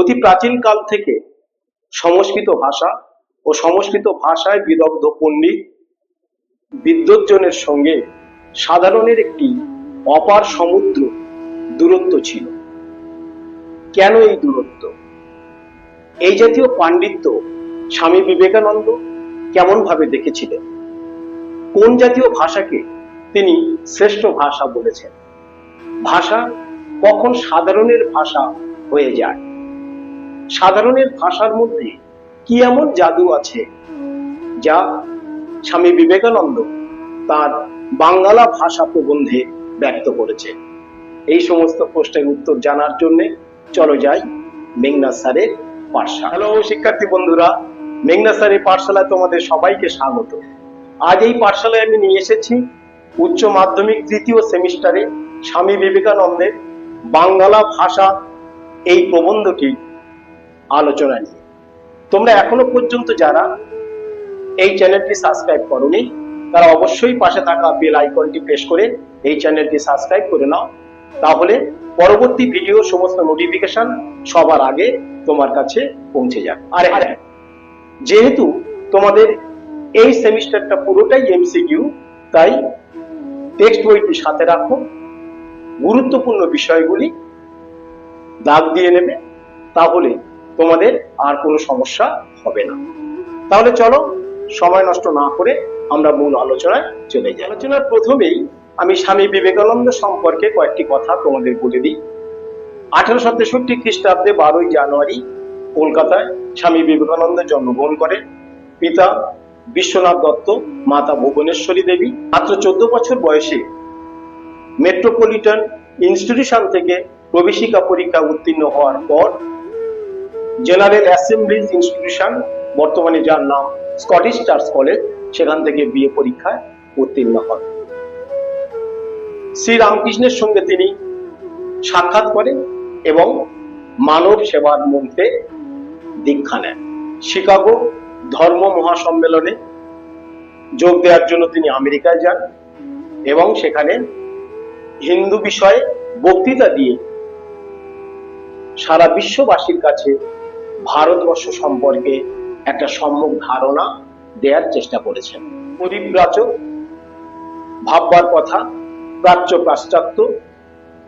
অতি প্রাচীন কাল থেকে সংস্কৃত ভাষা ও সংস্কৃত ভাষায় বিদগ্ধ পণ্ডিত বিদ্বজ্জনের সঙ্গে সাধারণের একটি অপার সমুদ্র দূরত্ব ছিল। কেন এই দূরত্ব? এই জাতীয় পাণ্ডিত্য স্বামী বিবেকানন্দ কেমন ভাবে দেখেছিলেন? কোন জাতীয় ভাষাকে তিনি শ্রেষ্ঠ ভাষা বলেছেন? ভাষা কখন সাধারণের ভাষা হয়ে যায়? সাধারণের ভাষার মধ্যে কি এমন জাদু আছে যা স্বামী বিবেকানন্দ তার বাঙ্গালা ভাষা প্রবন্ধে ব্যক্ত করেছে? এই সমস্ত প্রশ্নের উত্তর জানার জন্য চলো যাই মেঘনা স্যারের পাঠশালা। হ্যালো শিক্ষার্থী বন্ধুরা মেঘনা স্যারের পাঠশালায় তোমাদের সবাইকে স্বাগত। আজ এই পাঠশালায় আমি নিয়ে এসেছি উচ্চ মাধ্যমিক তৃতীয় সেমিস্টারে স্বামী বিবেকানন্দের বাংলা ভাষা এই প্রবন্ধটি। আলোচনা নিয়ে তোমরা এখনও পর্যন্ত যারা এই চ্যানেলটি সাবস্ক্রাইব করনি, তারা অবশ্যই পাশে থাকা বেল আইকনটি প্রেস করে এই চ্যানেলটি সাবস্ক্রাইব করে নাও। তাহলে পরবর্তী ভিডিও, সমস্ত নোটিফিকেশন সবার আগে তোমার কাছে পৌঁছে যাবে। আর হ্যাঁ যেহেতু তোমাদের এই সেমিস্টারটা পুরোটাই এমসিকিউ তাই টেক্সট বইটি সাথে রাখো। গুরুত্বপূর্ণ বিষয়গুলি দাগ দিয়ে নেবে। তাহলে তোমাদের আর কোনো সমস্যা হবে না। তাহলে চলো, সময় নষ্ট না করে আমরা মূল আলোচনায় চলে যাই। আলোচনার প্রথমেই আমি স্বামী বিবেকানন্দ সম্পর্কে কয়েকটি কথা তোমাদের বলে দিই। আঠারোশো তেষট্টি খ্রিস্টাব্দে বারোই জানুয়ারি কলকাতায় স্বামী বিবেকানন্দ জন্মগ্রহণ করেন। পিতা বিশ্বনাথ দত্ত, মাতা ভুবনেশ্বরী দেবী। মাত্র চোদ্দ বছর বয়সে মেট্রোপলিটন ইনস্টিটিউশন থেকে প্রবেশিকা পরীক্ষা উত্তীর্ণ হওয়ার পর জেনারেল অ্যাসেম্বলিজ ইনস্টিটিউশন বর্তমানে যার নাম স্কটিশ চার্চ কলেজ সেখান থেকে বিএ পরীক্ষায় উত্তীর্ণ হন। শ্রী রামকৃষ্ণের সঙ্গে তিনি সাক্ষাৎ করেন এবং মানব সেবার মন্ত্রে দীক্ষা নেন। শিকাগো ধর্ম মহাসম্মেলনে যোগ দেওয়ার জন্য তিনি আমেরিকায় যান এবং সেখানে হিন্দু বিষয়ে বক্তৃতা দিয়ে সারা বিশ্ববাসীর কাছে ভারতবর্ষ সম্পর্কে একটা সম্যক ধারণা দেওয়ার চেষ্টা করেছেন। পরিব্রাজক ভাববার কথা, প্রাচ্য পাশ্চাত্য,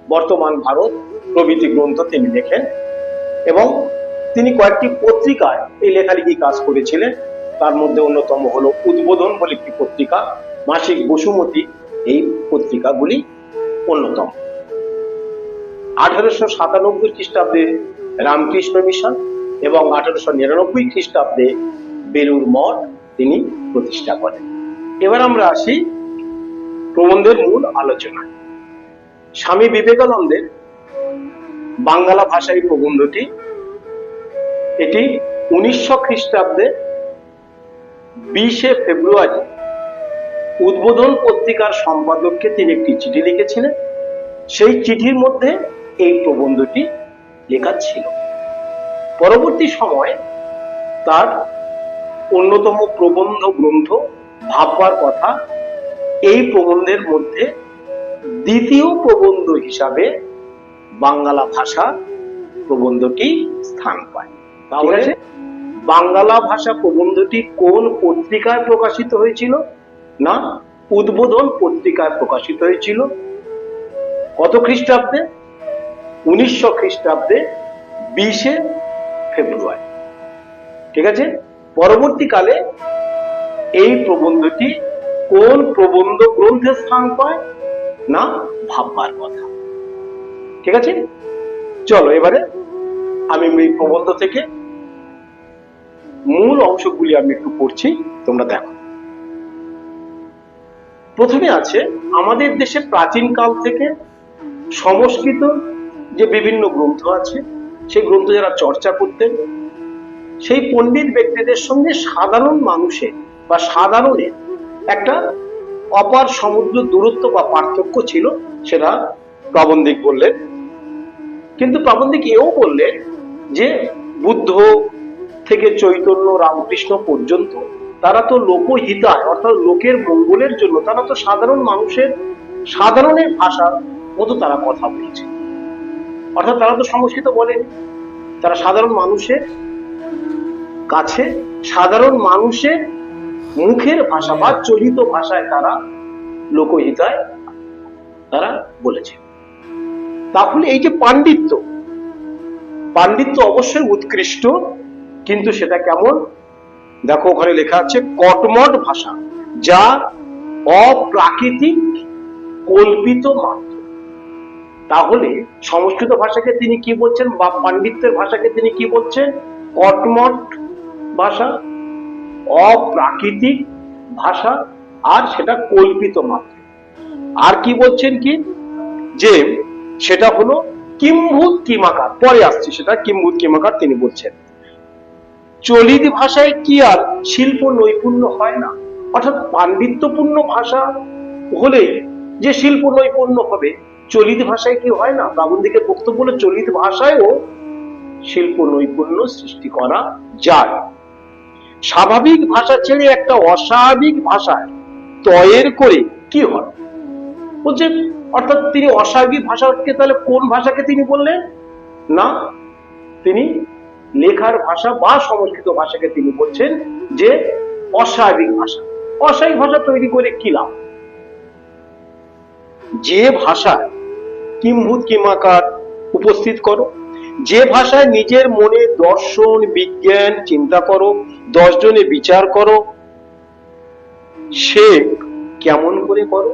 বর্তমান ভারত প্রভৃতি গ্রন্থ তিনি লেখেন এবং তিনি কয়েকটি পত্রিকায় এই লেখালেখি কাজ করেছিলেন। তার মধ্যে অন্যতম হলো উদ্বোধন বলে একটি পত্রিকা, মাসিক বসুমতী, এই পত্রিকাগুলি অন্যতম। আঠারোশো সাতানব্বই খ্রিস্টাব্দে রামকৃষ্ণ মিশন এবং আঠারোশো নিরানব্বই খ্রিস্টাব্দে বেলুর মঠ তিনি প্রতিষ্ঠা করেন। এবার আমরা আসি প্রবন্ধের মূল আলোচনায়। স্বামী বিবেকানন্দের বাংলা ভাষায় প্রবন্ধটি এটি উনিশশো খ্রিস্টাব্দে বিশে ফেব্রুয়ারি উদ্বোধন পত্রিকার সম্পাদককে তিনি একটি চিঠি লিখেছিলেন। সেই চিঠির মধ্যে এই প্রবন্ধটি লেখা ছিল। পরবর্তী সময় তার অন্যতম প্রবন্ধ গ্রন্থ ভাববার কথা এই প্রবন্ধের মধ্যে দ্বিতীয় প্রবন্ধ হিসাবে বাংলা ভাষা প্রবন্ধটি স্থান পায়। তাহলে বাংলা ভাষা প্রবন্ধটি কোন পত্রিকায় প্রকাশিত হয়েছিল না উদ্বোধন পত্রিকায় প্রকাশিত হয়েছিল? কত খ্রিস্টাব্দে? উনিশশো খ্রিস্টাব্দে বিশে ফেব্রুয়ারি ঠিক আছে? পরবর্তীকালে এই প্রবন্ধটি কোন প্রবন্ধ গ্রন্থে স্থান পায় না ভাববার কথা। ঠিক আছে? চলো এবারে আমি এই প্রবন্ধ থেকে মূল অংশগুলি আমি একটু পড়ছি, তোমরা দেখো। প্রথমে আছে, আমাদের দেশে প্রাচীন কাল থেকে সংস্কৃত যে বিভিন্ন গ্রন্থ আছে সেই গ্রন্থ যারা চর্চা করতেন, সেই পণ্ডিত ব্যক্তিদের সঙ্গে সাধারণ মানুষের বা সাধারণের একটা অপার সমুদ্র দূরত্ব বা পার্থক্য ছিল, সেটা প্রাবন্ধিক বললেন। কিন্তু প্রাবন্ধিক এও বললেন যে, বুদ্ধ থেকে চৈতন্য রামকৃষ্ণ পর্যন্ত তারা তো লোকহিতায়, অর্থাৎ লোকের মঙ্গলের জন্য তারা তো সাধারণ মানুষের সাধারণের ভাষার মতো তারা কথা বলছে। অর্থাৎ তারা তো সংস্কৃত বলেনি। তারা সাধারণ মানুষের কাছে, সাধারণ মানুষের মুখের ভাষা বা চলিত ভাষায় তারা লোকহিতায় তারা বলেছে। তাহলে এই যে পাণ্ডিত্য পাণ্ডিত্য অবশ্যই উৎকৃষ্ট, কিন্তু সেটা কেমন? দেখো ওখানে লেখা আছে, কটমট ভাষা, যা অপ্রাকৃতিক কল্পিত মাত্র। তাহলে সংস্কৃত ভাষাকে তিনি কি বলছেন বা পাণ্ডিত্যের ভাষাকে তিনি কি বলছেন? কটমট ভাষা, অপ্রাকৃতিক ভাষা, আর সেটা কল্পিত মাত্র। আর কি বলছেন কি? যে সেটা হলো কিম্ভূত কিমাকার, পরে আসছে সেটা কিম্ভূত কিমাকার তিনি বলছেন। চলিত ভাষায় কি আর শিল্প নৈপুণ্য হয় না? অর্থাৎ পাণ্ডিত্যপূর্ণ ভাষা হলেই যে শিল্প নৈপুণ্য হবে চলিত ভাষায় কি হয় না? প্রাবন্ধিকের বক্তব্য হলো, চলিত ভাষায়ও শিল্প নৈপুণ্য সৃষ্টি করা যায়। স্বাভাবিক ভাষা ছেড়ে একটা অস্বাভাবিক ভাষায় তয়ের করে কি হয়? বলছে, অর্থাৎ তিনি অস্বাভাবিক ভাষাকে তাহলে কোন ভাষাকে তিনি বললেন? না, তিনি লেখার ভাষা বা সংস্কৃত ভাষাকে তিনি বলছেন যে অস্বাভাবিক ভাষা। অস্বাভাবিক ভাষা তৈরি করে কি লাভ? যে ভাষায় কিম্ভূত কিমাকার উপস্থিত করো। যে ভাষায় নিজের মনে দর্শন, বিজ্ঞান চিন্তা করো দশ জনে বিচার করো, সে কেমন করে করো?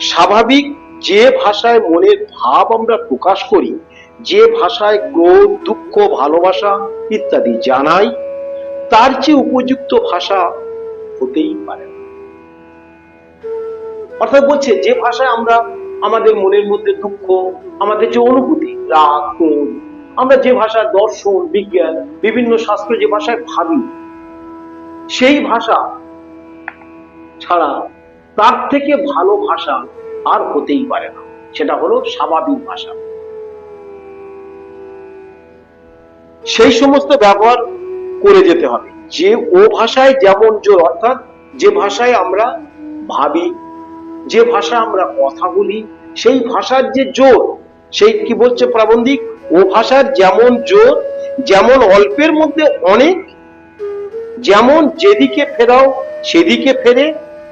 স্বাভাবিক যে ভাষায় মনের ভাব আমরা প্রকাশ করি, যে ভাষায় ক্রোধ, দুঃখ, ভালোবাসা ইত্যাদি জানাই, তার চেয়ে উপযুক্ত ভাষা হতেই পারে অর্থাৎ বলছে যে ভাষায় আমরা আমাদের মনের মধ্যে দুঃখ, আমাদের যে অনুভূতি, রাগ, ক্রোধ, আমরা যে ভাষা দর্শন, বিজ্ঞান, বিভিন্ন শাস্ত্র যে ভাষায় ভাবি, সেই ভাষা ছাড়া তার থেকে ভালো ভাষা আর হতেই পারে না। সেটা হলো স্বাভাবিক ভাষা। সেই সমস্ত ব্যবহার করে যেতে হবে। যে ও ভাষায় যেমন জোর, অর্থাৎ যে ভাষায় আমরা ভাবি যে ভাষা আমরা কথা বলি, সেই ভাষার যে জোর, সেই কি বলছে প্রাবন্ধিক? ও ভাষার যেমন জোর, যেমন অল্পের মধ্যে অনেক, যেমন যেদিকে ফেরাও সেদিকে ফেরে,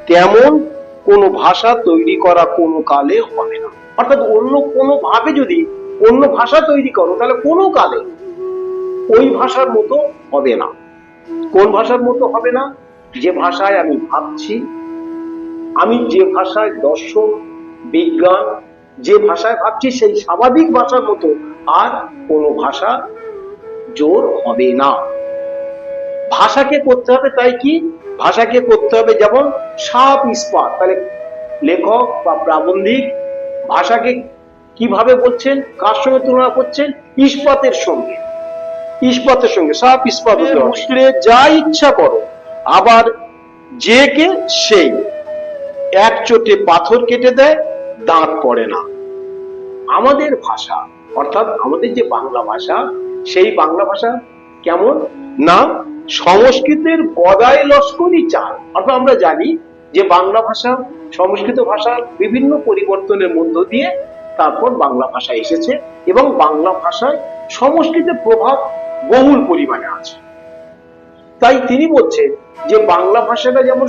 তেমন কোনো ভাষা তৈরি করা কোনো কালে হবে না। অর্থাৎ অন্য কোনো ভাবে যদি অন্য ভাষা তৈরি করো, তাহলে কোনো কালে ওই ভাষার মতো হবে না। কোন ভাষার মতো হবে না? যে ভাষায় আমি ভাবছি আমি যে ভাষায় দর্শন বিজ্ঞান যে ভাষায় ভাবছি, সেই স্বাভাবিক ভাষার মতো আর কোনো ভাষা জোর হবে না। ভাষাকে করতে হবে তাই কি? ভাষাকে করতে হবে যেমন সাপ ইস্পাত। তাহলে লেখক বা প্রাবন্ধিক ভাষাকে কীভাবে বলছেন? কার সঙ্গে তুলনা করছেন? ইস্পাতের সঙ্গে। ইস্পাতের সঙ্গে। সাপ ইস্পাত হতে। মুশকিলে যা ইচ্ছা করো। আবার যে কে সেই। এক চোটে পাথর কেটে দেয়, দাঁত পড়ে না। আমাদের ভাষা, অর্থাৎ আমাদের যে বাংলা ভাষা, সেই বাংলা ভাষা কেমন? না, সংস্কৃতের গদায় লস্করই চাল। অর্থাৎ আমরা জানি যে বাংলা ভাষা, সংস্কৃত ভাষার বিভিন্ন পরিবর্তনের মধ্য দিয়ে তারপর বাংলা ভাষা এসেছে এবং বাংলা ভাষায় সংস্কৃতের প্রভাব বহুল পরিমাণে আছে। তাই তিনি বলছেন যে বাংলা ভাষাটা যেমন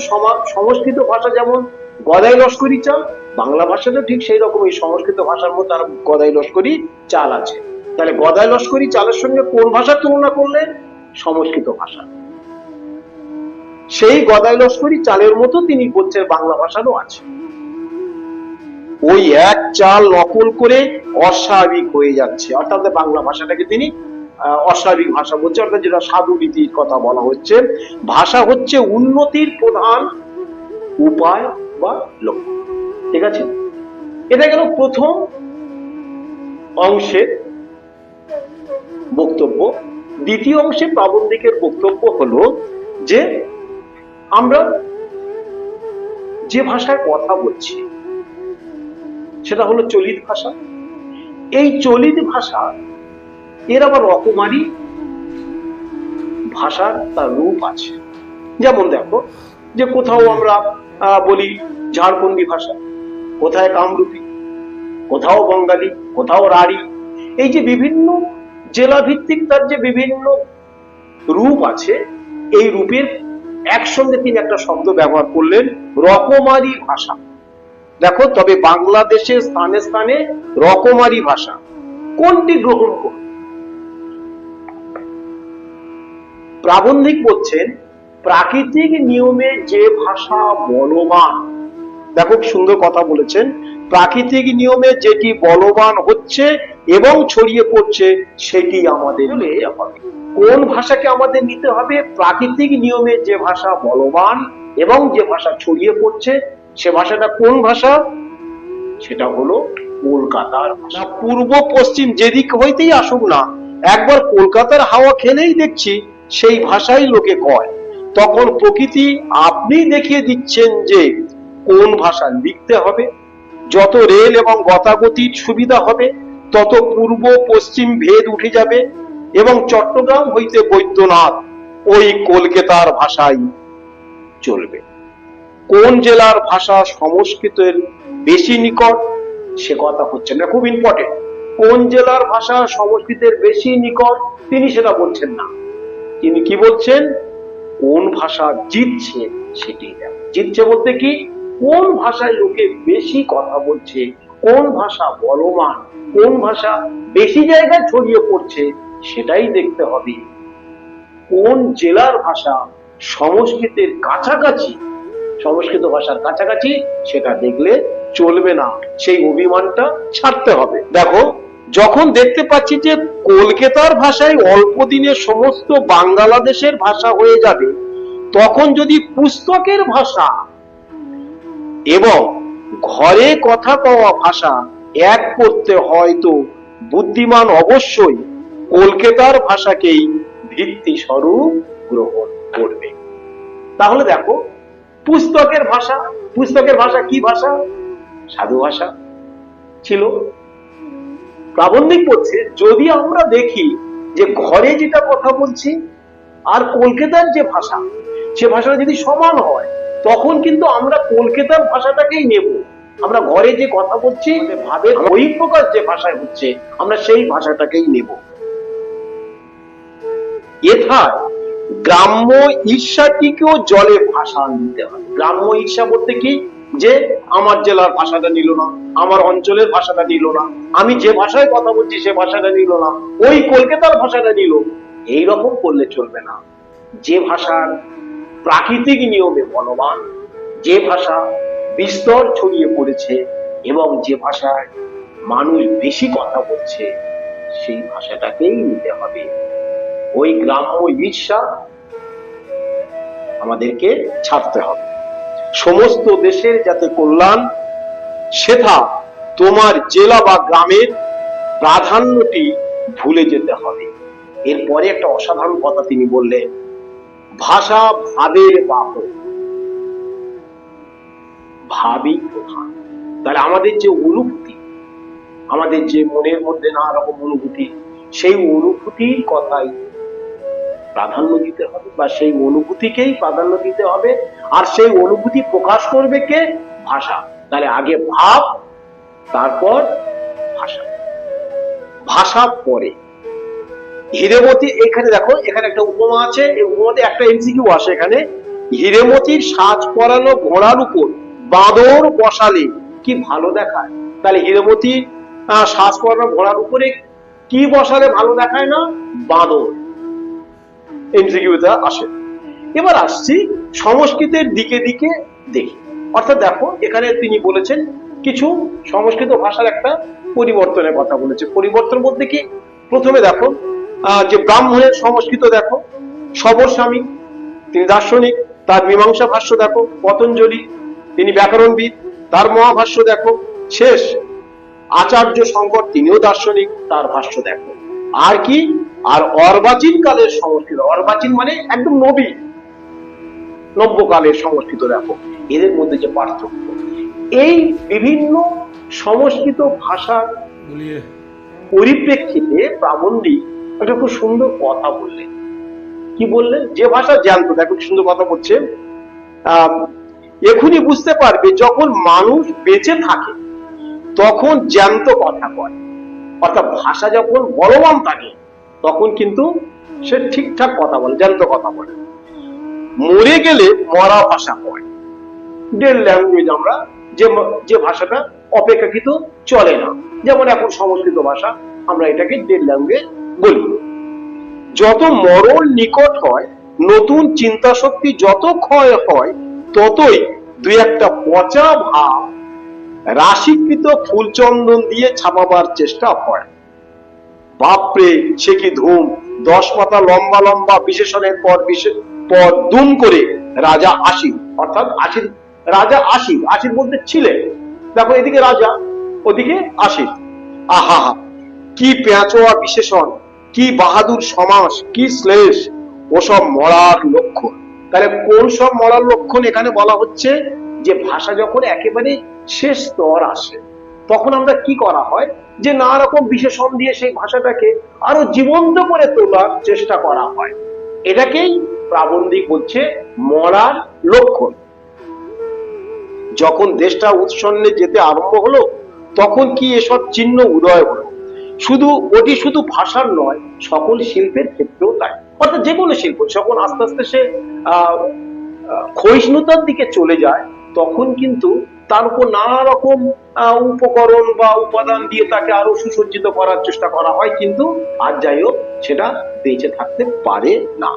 সংস্কৃত ভাষা যেমন গদাই লস্করি চাল। বাংলা ভাষাটা ঠিক সেই রকম এই সংস্কৃত ভাষার মধ্যে আর গদাই লস্করি চাল আছে। তাহলে গদাই লস্করি চালের সঙ্গে কোন ভাষার তুলনা করলেন সংস্কৃত ভাষা। সেই গদাই লস্করি চালের মতো তিনি বলছেন বাংলা ভাষারও আছে। ওই এক চাল নকল করে অস্বাভাবিক হয়ে যাচ্ছে। অর্থাৎ বাংলা ভাষাটাকে তিনি অস্বাভাবিক ভাষা বলছে। অর্থাৎ যেটা সাধু রীতির কথা বলা হচ্ছে। ভাষা হচ্ছে উন্নতির প্রধান উপায়। বা লক্ষ্য ঠিক আছে? এটা গেল প্রথম অংশের বক্তব্য। দ্বিতীয় অংশে প্রাবন্ধিকের বক্তব্য হলো যে আমরা যে ভাষায় কথা বলছি, সেটা হলো চলিত ভাষা। এই চলিত ভাষা, এর আবার রকমারি ভাষার তার রূপ আছে। যেমন দেখো, যে কোথাও আমরা বলি ঝাড়খণ্ডী ভাষা। কোথায় কামরূপী? কোথাও বঙ্গালী, কোথাও রাঢ়ী। এই যে বিভিন্ন জেলা ভিত্তিক তার যে বিভিন্ন রূপ আছে, এই রূপের একসঙ্গে তিনি একটা শব্দ ব্যবহার করলেন, রকমারি ভাষা। দেখো, তবে বাংলাদেশের স্থানে স্থানে রকমারি ভাষা। কোনটি গ্রহণ করবে প্রাবন্ধিক বলছেন প্রাকৃতিক নিয়মে যে ভাষা বলবান। দেখো সুন্দর কথা বলেছেন। প্রাকৃতিক নিয়মে যেটি বলবান হচ্ছে এবং ছড়িয়ে পড়ছে সেটি আমাদের হবে। কোন ভাষাকে আমাদের নিতে হবে? প্রাকৃতিক নিয়মে যে ভাষা বলবান এবং যে ভাষা ছড়িয়ে পড়ছে সে ভাষাটা কোন ভাষা? সেটা হলো কলকাতার ভাষা। পূর্ব পশ্চিম যেদিক হইতেই আসুক না একবার কলকাতার হাওয়া খেলেই দেখছি সেই ভাষাই লোকে কয়। তখন প্রকৃতি আপনি দেখিয়ে দিচ্ছেন যে কোন ভাষা লিখতে হবে, যত রেল এবং গতাগতির সুবিধা হবে, তত পূর্ব পশ্চিম ভেদ উঠে যাবে এবং চট্টগ্রাম হইতে বৈদ্যনাথ ওই কলকাতার ভাষাই চলবে। কোন জেলার ভাষা সংস্কৃতের বেশি নিকট? সে কথা হচ্ছে না, খুব ইম্পর্টেন্ট কোন জেলার ভাষা সংস্কৃতের বেশি নিকট? তিনি সেটা বলছেন না। তিনি কি বলছেন? কোন ভাষা জিতছে সেটি জিতছে বলতে কি? কোন ভাষায় লোকে বেশি কথা বলছে, কোন ভাষা বলমান কোন ভাষা বেশি জায়গায় ছড়িয়ে পড়ছে সেটাই দেখতে হবে। কোন জেলার ভাষা সংস্কৃতের কাছাকাছি, সংস্কৃত ভাষার কাছাকাছি সেটা দেখলে চলবে না। সেই অভিমানটা ছাড়তে হবে। দেখো যখন দেখতে পাচ্ছি যে কলকাতার ভাষায় অল্প দিনে সমস্ত বাংলাদেশের ভাষা হয়ে যাবে, তখন যদি পুস্তকের ভাষা এবং ঘরে কথা কওয়া ভাষা এক করতে হয়তো বুদ্ধিমান অবশ্যই কলকাতার ভাষাকেই ভিত্তি স্বরূপ গ্রহণ করবে। তাহলে দেখো, পুস্তকের ভাষা পুস্তকের ভাষা কি ভাষা? সাধু ভাষা ছিল। প্রাবন্ধিক বলছে, যদি আমরা দেখি যে ঘরে যেটা কথা বলছি আর কলকাতার যে ভাষা, সে ভাষাটা যদি সমান হয়, তখন কিন্তু আমরা কলকাতার ভাষাটাকেই নেব। আমরা ঘরে যে কথা বলছি ভাবে ওই প্রকার যে ভাষায় হচ্ছে, আমরা সেই ভাষাটাকেই নেব। এথায় গ্রাম্য ঈর্ষাটিকেও জলে ভাষা নিতে হয়। গ্রাম্য ঈর্ষা বলতে কি? যে আমার জেলার ভাষাটা নিল না, আমার অঞ্চলের ভাষাটা নিল না। আমি যে ভাষায় কথা বলছি সে ভাষাটা নিল না। ওই কলকাতার ভাষাটা নিল। এই রকম করলে চলবে না। যে ভাষার প্রাকৃতিক নিয়মে বলবান, যে ভাষা বিস্তর ছড়িয়ে পড়েছে এবং যে ভাষায় মানুষ বেশি কথা বলছে, সেই ভাষাটাকেই নিতে হবে। ওই গ্রাম্য ঈর্ষা আমাদেরকে ছাড়তে হবে। সমস্ত দেশের যাতে কল্যাণ, সেথা তোমার জেলা বা গ্রামের প্রাধান্যটি ভুলে যেতে হবে। এরপরে একটা অসাধারণ কথা তিনি বললেন, ভাষা ভাবের বাহক। ভাবই প্রধান। তাহলে আমাদের যে অনুভূতি, আমাদের যে মনের মধ্যে নানা রকম অনুভূতি, সেই অনুভূতির কথাই প্রাধান্য দিতে হবে বা সেই অনুভূতিকেই প্রাধান্য দিতে হবে আর সেই অনুভূতি প্রকাশ করবে কে? ভাষা। তাহলে আগে ভাব, তারপর ভাষা। ভাষা পরে। হিরেমতি এখানে দেখো, এখানে একটা উপমা আছে, এই উপমাতে একটা এমসিকিউ আসে এখানে। হিরেমতির সাজ পরানো ঘোড়ার উপর বাঁদর বসালে কি ভালো দেখায়? তাহলে হিরেমতি সাজ পরানো ঘোড়ার উপরে কি বসালে ভালো দেখায় না? বাঁদর। এমসিকিউটা আসে। এবার আসছি সংস্কৃতের দিকে দিকে দেখি। অর্থাৎ দেখো, এখানে তিনি বলেছেন কিছু সংস্কৃত ভাষার একটা পরিবর্তনের কথা বলেছে। পরিবর্তন বলতে কি? প্রথমে দেখো যে ব্রাহ্মণের সংস্কৃত দেখো, সবর স্বামী, তিনি দার্শনিক, তার মীমাংসা ভাষ্য দেখো, পতঞ্জলি, তিনি ব্যাকরণবিদ, তার মহাভাষ্য দেখো, শেষ আচার্য শঙ্কর, তিনিও দার্শনিক, তার ভাষ্য দেখো। আর কি? আর অর্বাচীন কালের সংস্কৃত, অর্বাচীন মানে একদম নবী। নব্যকালের সংস্কৃত দেখো এদের মধ্যে যে পার্থক্য এই বিভিন্ন সংস্কৃত ভাষার পরিপ্রেক্ষিতে প্রাবন্ধিক একটা খুব সুন্দর কথা বললেন। কি বললেন? যে ভাষা জানতো দেখো কি সুন্দর কথা বলছে। আহ, এখনই বুঝতে পারবে যখন মানুষ বেঁচে থাকে তখন জ্যান্ত কথা কয়। অর্থাৎ ভাষা যখন বলবান থাকে তখন কিন্তু সে ঠিকঠাক কথা বলে জ্যান্ত কথা বলে। মরে গেলে মরা ভাষা হয়। ডেল ল্যাঙ্গুয়েজ আমরা যে যে ভাষাটা অপেক্ষাকৃত চলে না। যেমন এখন সংস্কৃত ভাষা আমরা এটাকে ডেল ল্যাঙ্গুয়েজ বলি। যত মরণ নিকট হয়, নতুন চিন্তা শক্তি যত ক্ষয় হয়, ততই দুই একটা পচা ভাব রাশিকৃত ফুলচন্দন দিয়ে ছাপাবার চেষ্টা হয়। বাপরে, সে কি ধুম? দশ পাতা লম্বা লম্বা বিশেষণের পর বিশেষ পর দুম করে রাজা আসি অর্থাৎ আসির রাজা আসি আসির বলতে ছিলেন। দেখো এদিকে রাজা, ওদিকে আসি আহা, কি পেঁচোয়া বিশেষণ, কি বাহাদুর সমাস, কি শ্লেষ, ওসব মরার লক্ষণ। তাহলে কোন সব মরার লক্ষণ এখানে বলা হচ্ছে? যে ভাষা যখন একেবারে শেষ স্তর আসে, তখন আমরা কি করা হয়? যে নানা রকম বিশেষণ দিয়ে সেই ভাষাটাকে আরও জীবন্ত করে তোলার চেষ্টা করা হয়। এটাকেই প্রাবন্ধিক হচ্ছে মরার লক্ষণ। যখন দেশটা উৎসন্নে যেতে আরম্ভ হলো, তখন কি এসব চিহ্ন উদয় হলো? শুধু ওটি শুধু ভাষার নয়, সকল শিল্পের ক্ষেত্রেও তাই। অর্থাৎ যে কোনো শিল্প, যখন আস্তে আস্তে সে ক্ষয়িষ্ণুতার দিকে চলে যায়, তখন কিন্তু তার উপর নানা রকম উপকরণ বা উপাদান দিয়ে তাকে আরও সুসজ্জিত করার চেষ্টা করা হয়, কিন্তু আর যাই হোক, সেটা বেঁচে থাকতে পারে না।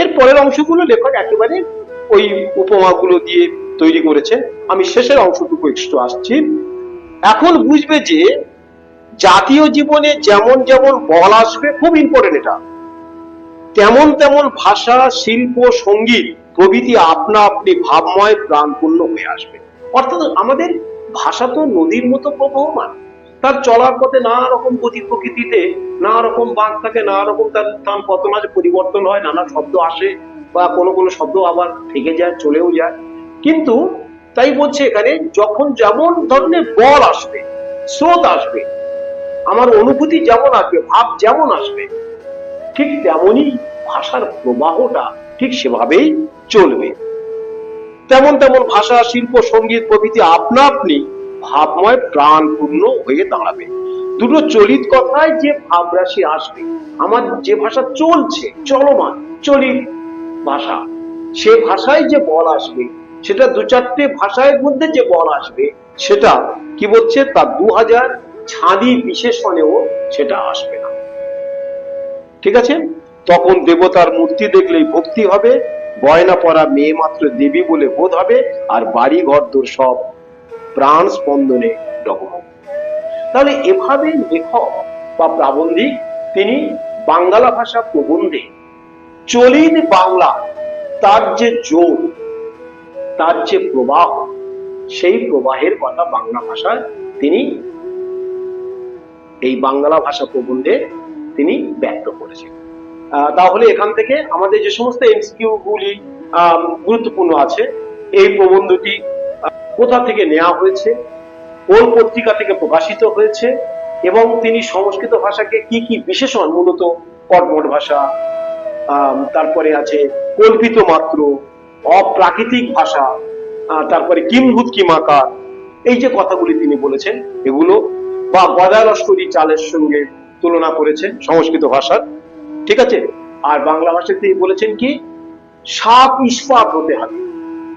এর পরের অংশগুলো লেখক একেবারে ওই উপমাগুলো দিয়ে তৈরি করেছেন আমি শেষের অংশটুকু একটু আসছি। এখন বুঝবে যে জাতীয় জীবনে যেমন যেমন বল আসবে, খুব ইম্পর্টেন্ট এটা। তেমন তেমন ভাষা, শিল্প, সংগীত, প্রভৃতি আপনা আপনি ভাবময়, প্রাণপূর্ণ হয়ে আসবে। অর্থাৎ আমাদের ভাষা তো নদীর মতো প্রবহমান। তার চলার পথে নানা রকম গতি প্রকৃতিতে, নানা রকম বাঁক থাকে, নানা রকম তার টান পতন আছে, পরিবর্তন হয়, নানা শব্দ আসে বা কোনো কোনো শব্দ আবার থেকে যায়, চলেও যায়। কিন্তু তাই বলছে এখানে, যখন যেমন ধরনের বল আসবে, স্রোত আসবে, আমার অনুভূতি যেমন আসবে, ভাব যেমন আসবে, ঠিক তেমনই ভাষার প্রবাহটা ঠিক সেভাবেই চলবে। তেমন তেমন ভাষা, শিল্প, সংগীত প্রভৃতি আপনা আপনি ভাবময় প্রাণপূর্ণ হয়ে দাঁড়াবে। দুটো চলিত কথায় যে ভাবরাশি আসবে, আমার যে ভাষা চলছে, চলমান, চলিত ভাষা, সে ভাষায় যে বল আসবে, সেটা দু চারটে ভাষার মধ্যে যে বল আসবে, সেটা কি বলছে? তার দু হাজার ছাদি বিশেষণেও সেটা আসবে না। ঠিক আছে? তখন দেবতার মূর্তি দেখলেই ভক্তি হবে, গয়না পরা মেয়ে মাত্র দেবী বলে বোধ হবে, আর বাড়ি ঘর দোর সব প্রাণ স্পন্দনে ডগমগ তাহলে এভাবে লেখক বা প্রাবন্ধিক তিনি বাংলা ভাষা প্রবন্ধে চলিত বাংলা, তার যে জোর, তার যে প্রবাহ, সেই প্রবাহের কথা বাংলা ভাষায় তিনি এই বাংলা ভাষা প্রবন্ধে তিনি ব্যক্ত করেছেন। তাহলে এখান থেকে আমাদের যে সমস্ত এমসিকিউ গুলি গুরুত্বপূর্ণ আছে, এই প্রবন্ধটি কোথা থেকে নেওয়া হয়েছে, কোন পত্রিকা থেকে প্রকাশিত হয়েছে, এবং তিনি সংস্কৃত ভাষাকে কি কি বিশেষণ, মূলত কর্মট ভাষা তারপরে আছে কল্পিত মাত্র, অপ্রাকৃতিক ভাষা তারপরে কিমভূত কিমাকার, এই যে কথাগুলি তিনি বলেছেন, এগুলো বা গদালস্করি চালের সঙ্গে তুলনা করেছেন সংস্কৃত ভাষার, ঠিক আছে? আর বাংলা ভাষায় তিনি বলেছেন কি? সাপ ইস্পাত হতে হবে।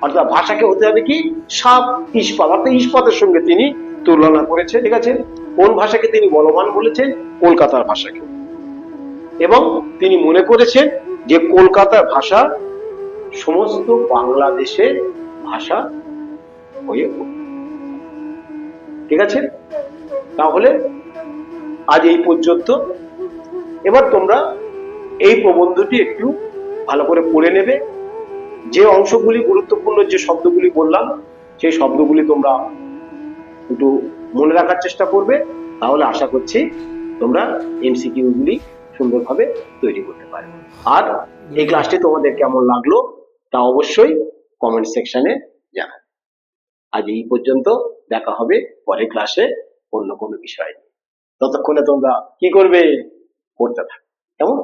অর্থাৎ ভাষাকে হতে হবে কি? সাপ ইস্পাত। অর্থাৎ ইস্পাতের সঙ্গে তিনি তুলনা করেছেন, ঠিক আছে? কোন ভাষাকে তিনি বলবান বলেছেন? কলকাতার ভাষাকে। এবং তিনি মনে করেছেন যে কলকাতার ভাষা সমস্ত বাংলাদেশের ভাষা হয়ে। ঠিক আছে? তাহলে আজ এই পর্যন্ত। এবার তোমরা এই প্রবন্ধটি একটু ভালো করে পড়ে নেবে। যে অংশগুলি গুরুত্বপূর্ণ, যে শব্দগুলি বললাম, সেই শব্দগুলি তোমরা একটু মনে রাখার চেষ্টা করবে। তাহলে আশা করছি তোমরা এমসিকিউ গুলি সুন্দরভাবে তৈরি করতে পারবে। আর এই ক্লাসটি তোমাদের কেমন লাগল, তা অবশ্যই কমেন্ট সেকশনে জানাবে। আজ এই পর্যন্ত দেখা হবে পরের ক্লাসে অন্য কোনো বিষয় নিয়ে। ততক্ষণে তোমরা কি করবে? পড়তে থাকো। কেমন?